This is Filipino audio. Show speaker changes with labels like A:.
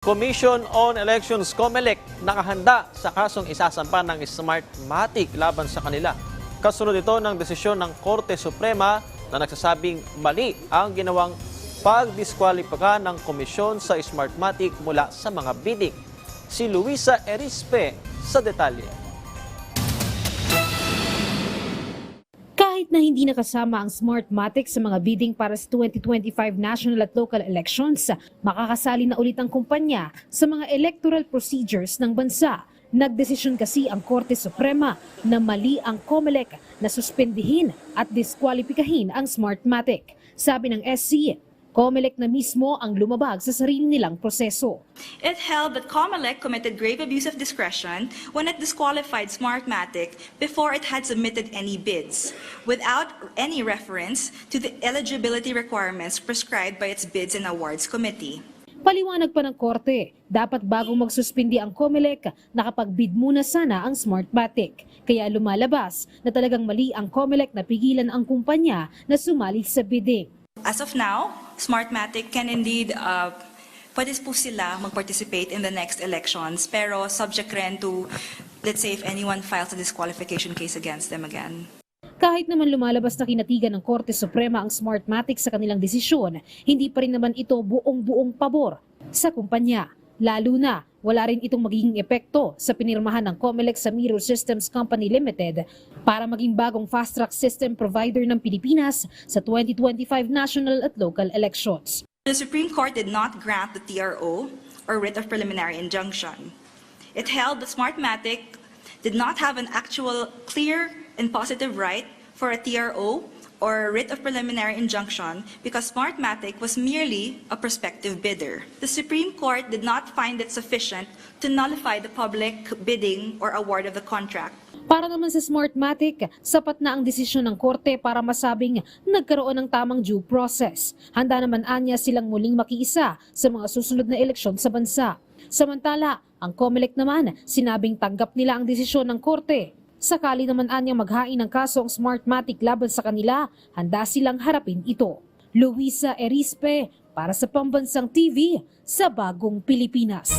A: Commission on Elections COMELEC nakahanda sa kasong isasampa ng Smartmatic laban sa kanila. Kasunod ito ng desisyon ng Korte Suprema na nagsasabing mali ang ginawang pagdiskwalipika ng komisyon sa Smartmatic mula sa mga bidding. Si Luisa Erispe sa detalye.
B: Na hindi nakasama ang Smartmatic sa mga bidding para sa 2025 national at local elections, makakasali na ulit ang kumpanya sa mga electoral procedures ng bansa. Nagdesisyon kasi ang Korte Suprema na mali ang COMELEC na suspendihin at diskwalipikahin ang Smartmatic. Sabi ng SC, COMELEC na mismo ang lumabag sa sarili nilang proseso.
C: It held that Comelec committed grave abuse of discretion when it disqualified Smartmatic before it had submitted any bids, without any reference to the eligibility requirements prescribed by its Bids and Awards Committee.
B: Paliwanag pa ng korte, dapat bago magsuspindi ang COMELEC, nakapag-bid muna sana ang Smartmatic. Kaya lumalabas na talagang mali ang COMELEC na pigilan ang kumpanya na sumali sa bidding.
C: As of now, Smartmatic can indeed, uh, pwede po sila mag-participate in the next elections, pero subject rin to, let's say, if anyone files a disqualification case against them again.
B: Kahit naman lumalabas na kinatigan ng Korte Suprema ang Smartmatic sa kanilang desisyon, hindi pa rin naman ito buong-buong pabor sa kumpanya. Lalo na, wala rin itong magiging epekto sa pinirmahan ng COMELEC sa Miro Systems Company Limited para maging bagong fast-track system provider ng Pilipinas sa 2025 national at local elections.
C: The Supreme Court did not grant the TRO or writ of preliminary injunction. It held that Smartmatic did not have an actual clear and positive right for a TRO or writ of preliminary injunction because Smartmatic was merely a prospective bidder. The Supreme Court did not find it sufficient to nullify the public bidding or award of the contract.
B: Para naman sa Smartmatic, sapat na ang desisyon ng korte para masabing nagkaroon ng tamang due process. Handa naman anya silang muling makiisa sa mga susunod na eleksyon sa bansa. Samantala, ang COMELEC naman sinabing tanggap nila ang desisyon ng korte. Sakali naman anyang maghain ng kaso ang Smartmatic laban sa kanila, handa silang harapin ito. Luisa Erispe para sa Pambansang TV sa Bagong Pilipinas.